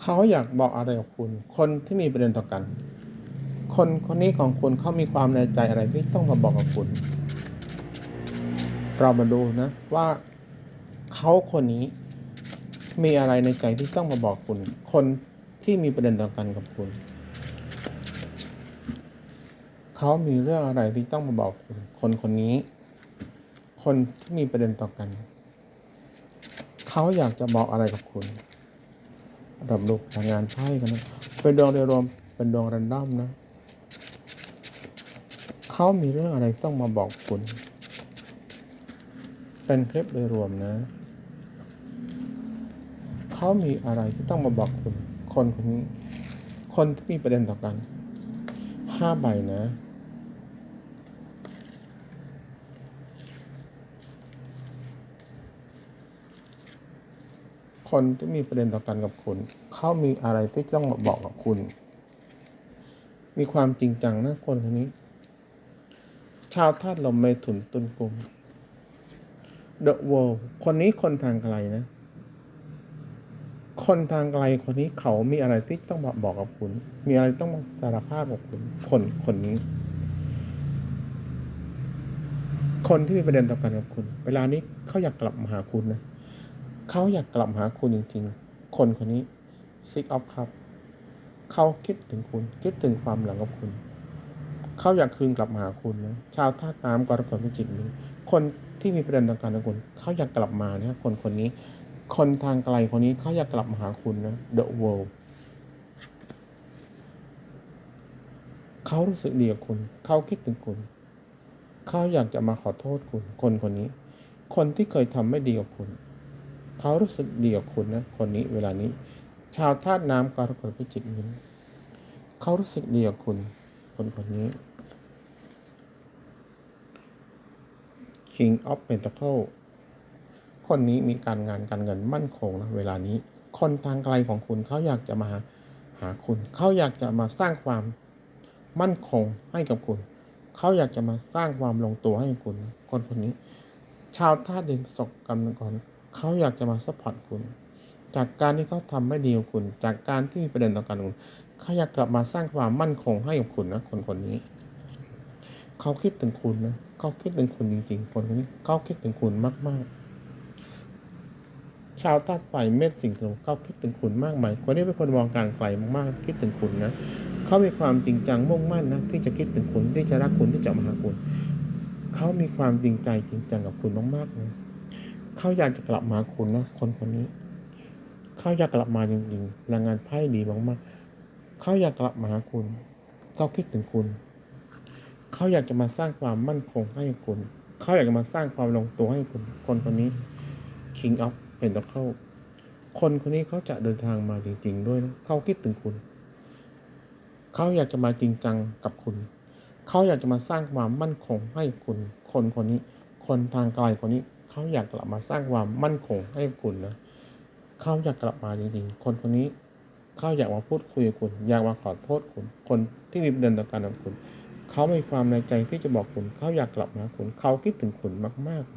เขาอยากบอกอะไรกับคุณ คนที่มีประเด็นต่อกัน คนคนนี้ของคุณเขามีความในใจอะไรที่ต้องมาบอกกับคุณ เรามาดูนะว่าเขาคนนี้มีอะไรในใจที่ต้องมาบอกคุณ คนที่มีประเด็นต่อกันกับคุณ เขามีเรื่องอะไรที่ต้องมาบอกคุณ คนคนนี้ คนที่มีประเด็นต่อกัน เขาอยากจะบอกอะไรกับคุณ รับลูกทำงานไพ่กันนะเป็นดวงโดยรวมเป็นดวงรันดอมนะเขามีเรื่องอะไรต้องมาบอกคุณ เป็นคลิปโดยรวมนะเขามีอะไรที่ต้องมาบอกคุณ คนคนนี้ คนที่มีประเด็นต่อกันห้าใบนะ คนที่มีประเด็นต่อกันกับคุณ เขามีอะไรที่ต้องมาบอกกับคุณ มีความจริงจังนะคนคนนี้ ชาวธาตุลมเมถุนตุลกลุ่ม The World คนนี้คนทางไกลนะ คนทางไกลคนนี้เขามีอะไรที่ต้องมาบอกกับคุณ มีอะไรต้องมาสารภาพกับคุณ คนคนนี้ คนที่มีประเด็นต่อกันกับคุณ เวลานี้เขาอยากกลับมาหาคุณนะ เขาอยากกลับมาหาคุณจริงๆ คนคนนี้ Six of Cup เขาคิดถึงคุณ คิดถึงความหลังกับคุณ เขาอยากคืนกลับมาหาคุณนะ ชาวธาน้ำกรกฎพิจิกนี้คนที่มีประเด็นต่างๆกับคุณเขาอยากกลับมานะคนคนนี้ คนทางไกลคนนี้เขาอยากกลับมาหาคุณนะ The World เขารู้สึกดีกับคุณ เขาคิดถึงคุณ เขาอยากจะมาขอโทษคุณ คนคนนี้ คนที่เคยทำไม่ดีกับคุณ เขารู้สึกดีกับคุณนะคนนี้เวลานี้ ชาวธาตุน้ำกรกฎพิจิกนี้เขารู้สึกดีกับคุณ คนคนนี้ King of Pentacle คนนี้มีการงานการเงินมั่นคงนะเวลานี้ คนทางไกลของคุณเขาอยากจะมาหาคุณ เขาอยากจะมาสร้างความมั่นคงให้กับคุณ เขาอยากจะมาสร้างความลงตัวให้กับคุณ คนคนนี้ ชาวธาตุดินประสบกรรมก่อน เขาอยากจะมาซัพพอร์ตคุณ จากการที่เขาทำไม่ดีกับคุณ จากการที่มีประเด็นต่อกันกับคุณเขาอยากกลับมาสร้างความมั่นคงให้กับคุณนะคนคนนี้ เขาคิดถึงคุณนะเขาคิดถึงคุณจริง ๆ คนคนนี้เขาคิดถึงคุณมาก ๆ ชาวธาตุไฟเม็ดสิ่งของเขาคิดถึงคุณมากมายคนนี้เป็นคนมองการไกลมากๆคิดถึงคุณนะเขามีความจริงจังมุ่งมั่นนะที่จะคิดถึงคุณที่จะรักคุณที่จะมาหาคุณเขามีความจริงใจจริงจังกับคุณมากๆนะ เขาอยากจะกลับมาหาคุณนะคนคนนี้ เขาอยากกลับมาจริงๆแรงงานไพ่ดีมากๆเขาอยากกลับมาหาคุณ เขาคิดถึงคุณ เขาอยากจะมาสร้างความมั่นคงให้คุณ เขาอยากจะมาสร้างความลงตัวให้คุณ คนคนนี้ King of Pentacle คนคนนี้เขาจะเดินทางมาจริง ๆ ด้วยนะเขาคิดถึงคุณ เขาอยากจะมาจริงจังกับคุณ เขาอยากจะมาสร้างความมั่นคงให้คุณ คนคนนี้ คนทางไกลคนนี้ เขาอยากกลับมาสร้างความมั่นคงให้คุณนะเขาอยากกลับมาจริงๆ คนคนนี้เขาอยากมาพูดคุยกับคุณ อยากมาขอโทษคุณ คนที่มีประเด็นต่อการกับคุณ เขามีความในใจที่จะบอกคุณ เขาอยากกลับมาหาคุณ เขาคิดถึงคุณมากๆ